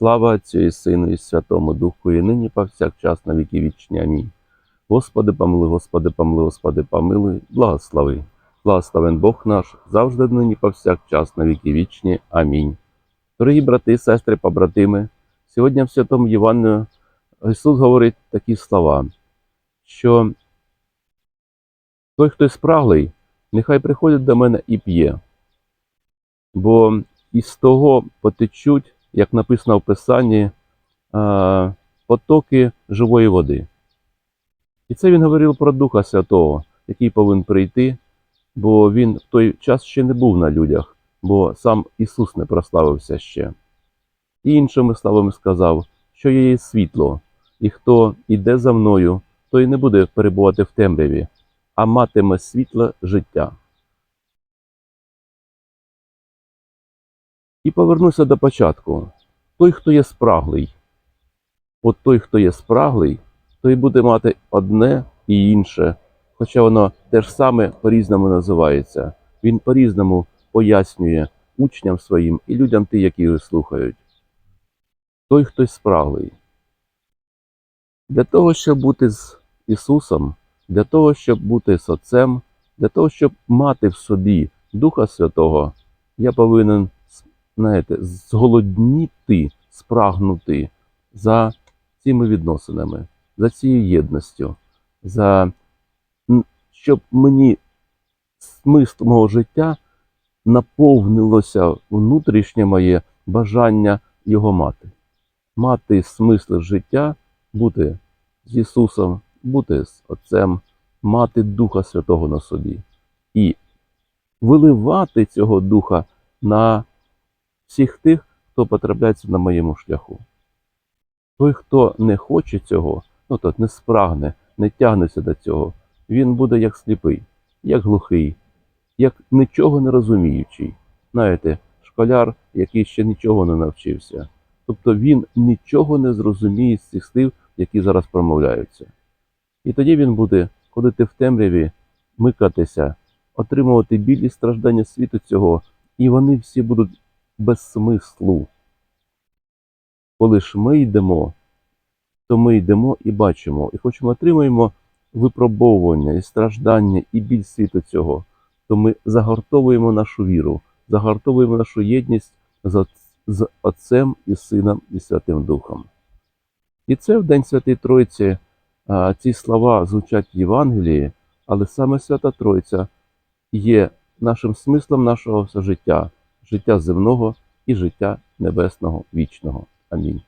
Слава Отцю і Сину, і Святому Духу, і нині повсякчас на віки вічні. Амінь. Господи, помилуй, Господи, помилуй, Господи, помилуй, благослови. Благословен Бог наш, завжди нині повсякчас на віки вічні. Амінь. Дорогі брати, сестри, побратими, сьогодні в Святому Євангелію Ісус говорить такі слова, що той, хто спраглий, нехай приходить до мене і п'є, бо із того потечуть, як написано в Писанні, потоки живої води. І це він говорив про Духа Святого, який повинен прийти, бо він в той час ще не був на людях, бо сам Ісус не прославився ще. І іншими словами сказав, що є світло, і хто йде за мною, той не буде перебувати в темряві, а матиме світле життя. І повернуся до початку. Той, хто є спраглий, от той, хто є спраглий, той буде мати одне і інше, хоча воно те ж саме по-різному називається. Він по-різному пояснює учням своїм і людям ті, які його слухають. Той, хто спраглий. Для того, щоб бути з Ісусом, для того, щоб бути з Отцем, для того, щоб мати в собі Духа Святого, я повинен знаєте, зголодніти, спрагнути за цими відносинами, за цією єдністю, за щоб мені смисл мого життя наповнилося внутрішнє моє бажання його мати. Мати смисл життя, бути з Ісусом, бути з Отцем, мати Духа Святого на собі і виливати цього Духа на всіх тих, хто потрапляється на моєму шляху. Той, хто не хоче цього, ну то не спрагне, не тягнеться до цього, він буде як сліпий, як глухий, як нічого не розуміючий. Знаєте, школяр, який ще нічого не навчився. Тобто він нічого не зрозуміє з цих слів, які зараз промовляються. І тоді він буде ходити в темряві, микатися, отримувати біль і страждання світу цього, і вони всі будуть без смислу. Коли ж ми йдемо, то ми йдемо і бачимо, і хоч ми отримуємо випробовування і страждання, і біль світу цього, то ми загортовуємо нашу віру, загортовуємо нашу єдність з, з Отцем і Сином і Святим Духом. І це в День Святої Тройці ці слова звучать в Євангелії, але саме Свята Тройця є нашим смислом нашого життя, життя земного і життя небесного вічного. Амінь.